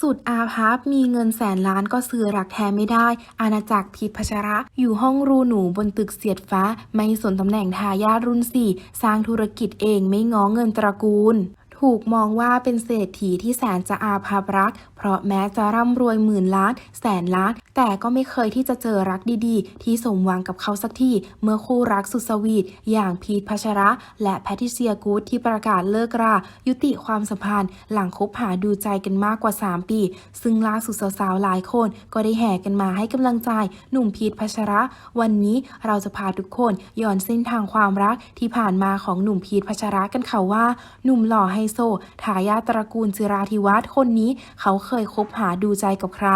สุดอาภัพมีเงินแสนล้านก็ซื้อรักแท้ไม่ได้ อาณาจักรทิพัชระ อยู่ห้องรูหนูบนตึกเสียดฟ้า ไม่สนตำแหน่งทายาทรุ่นสี่สร้างธุรกิจเองไม่ง้อเงินตระกูล ถูกมองว่าเป็นเศรษฐีที่แสนจะอาภัพรัก เพราะแม้จะร่ำรวยหมื่นล้าน แสนล้าน แต่ก็ไม่เคยที่จะเจอรักดีๆ ที่สมหวังกับเขาสักทีเมื่อคู่รักสุดสวีทอย่างพีทพัชระ และแพทริเซียกูดที่ประกาศเลิกรา ยุติความสัมพันธ์ หลังคบหาดูใจกันมากกว่า 3 ปี ซึ่งล่าสุดสาวๆหลายคน ก็ได้แห่กันมาให้กำลังใจ หนุ่มพีทพัชระ วันนี้เราจะพาทุกคนย้อนเส้นทางความรักที่ผ่านมาของหนุ่มพีทพัชระกันค่ะว่า หนุ่มหล่อไฮโซทายาตระกูลจิราธิวัฒน์คนนี้เขาเคยคบหาดูใจกับใคร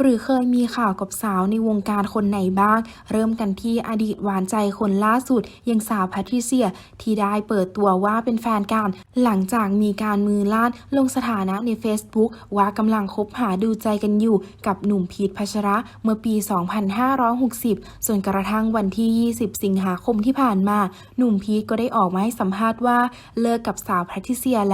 หรือเคยมีข่าวกับสาวในวงการคนไหนบ้าง เริ่มกันที่อดีตหวานใจคนล่าสุดยังสาวแพทริเซีย ที่ได้เปิดตัวว่าเป็นแฟนกันหลังจากมีการมือล้านลงสถานะใน Facebook ว่ากำลังคบหาดูใจกันอยู่กับหนุ่มพีทพัชระเมื่อปี 2560 ส่วนกระทั่งวันที่ 20 สิงหาคมที่ผ่านมา หนุ่มพีทก็ได้ออกมาให้สัมภาษณ์ว่าเลิกกับสาวแพทริเซียแล้ว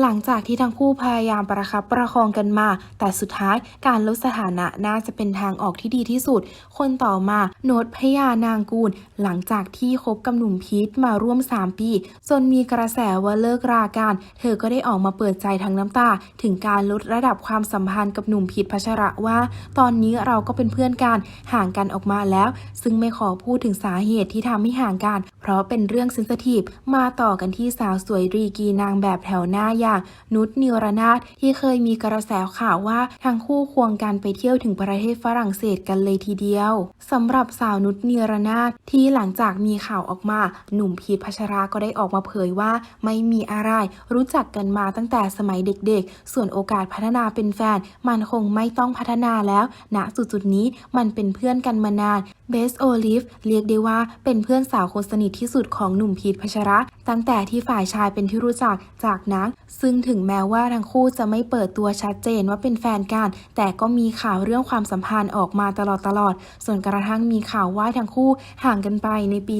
หลังจากที่ทั้งคู่พยายามประคับประคองกันมา แต่สุดท้ายการลดสถานะน่าจะเป็นทางออกที่ดีที่สุด คนต่อมาโนตพยานางกูล หลังจากที่คบกับหนุ่มพีทมาร่วม 3 ปี จนมีกระแสว่าเลิกรากัน เธอก็ได้ออกมาเปิดใจทั้งน้ำตา ถึงการลดระดับความสัมพันธ์กับหนุ่มพีทพัชระว่า ตอนนี้เราก็เป็นเพื่อนกันห่างกันออกมาแล้ว ซึ่งไม่ขอพูดถึงสาเหตุที่ทำให้ห่างกัน เพราะเป็นเรื่องเซนซิทีฟมาต่อกันที่สาวสวยรีกีนางแบบแบบแถวหน้าอย่างนุชนิรนาถที่เคยมีกระแสข่าวว่าทั้งคู่ควงกันไปเที่ยวถึงประเทศฝรั่งเศสกันเลยทีเดียวสำหรับสาวนุชนิรนาถที่หลังจากมีข่าวออกมา หนุ่มพีทพัชราก็ได้ออกมาเผยว่า ไม่มีอะไร รู้จักกันมาตั้งแต่สมัยเด็กๆ ส่วนโอกาสพัฒนาเป็นแฟน มันคงไม่ต้องพัฒนาแล้วณจุดๆนี้มันเป็นเพื่อนกันมานานเบสโอลิฟเรียกได้ว่าเป็นเพื่อนสาวคนสนิทที่สุดของหนุ่มพีทพัชระ ตั้งแต่ที่ฝ่ายชายเป็นที่รู้จักจากนัก ซึ่งถึงแม้ว่าทั้งคู่จะไม่เปิดตัวชัดเจนว่าเป็นแฟนกัน แต่ก็มีข่าวเรื่องความสัมพันธ์ออกมาตลอดตลอดๆส่วนกระทั่งมีข่าวว่าทั้งคู่ห่างกันไปในปี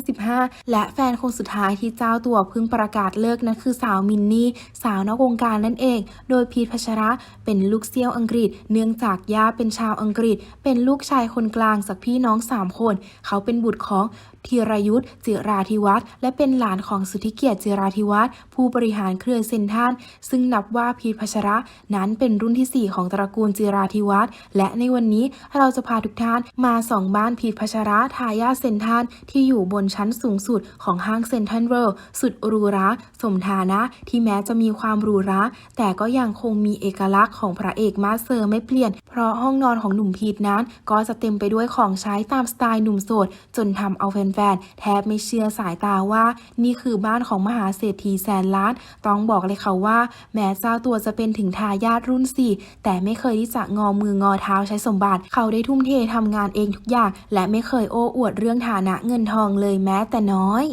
2555 และแฟนคนสุดท้ายที่เจ้าตัวเพิ่งประกาศเลิกนั้นคือสาวมินนี่ สาวนอกวงการนั่นเอง โดยพีทพัชระเป็นลูกเซี่ยวอังกฤษ เนื่องจากย่าเป็นชาวอังกฤษ เป็นลูกชายคนกลางจากพี่น้อง 3 คน เขาเป็นบุตรของธีรยุทธ์จิราธิวัฒน์และเป็นหลานของสุทธิเกียรติจิราธิวัฒน์ผู้บริหารเครือเซนทันซึ่งนับว่าพีทพัชระนั้นเป็นรุ่นที่ 4 ของตระกูลจิราธิวัฒน์และในวันนี้เราจะพาทุกท่านมาส่องบ้านพีทพัชระทายาทเซนทันที่อยู่บนชั้นสูงสุดของห้างเซนทรันเวิลด์สุดหรูหราสมฐานะที่แม้จะมีความหรูหราแต่ก็ยังคงมีเอกลักษณ์ของพระเอกมาสเซอร์ไม่เปลี่ยน เพราะห้องนอนของหนุ่มพีทนั้น ก็จะเต็มไปด้วยของใช้ตามสไตล์หนุ่มโสด จนทำเอาแฟนๆแทบไม่เชื่อสายตาว่า นี่คือบ้านของมหาเศรษฐีแสนล้าน ต้องบอกเลยค่ะว่า แม้เจ้าตัวจะเป็นถึงทายาทรุ่นสี่แต่ไม่เคยที่จะงอมืองอเท้าใช้สมบัติ เขาได้ทุ่มเททำงานเองทุกอย่าง และไม่เคยโอ้อวดเรื่องฐานะเงินทองเลยแม้แต่น้อย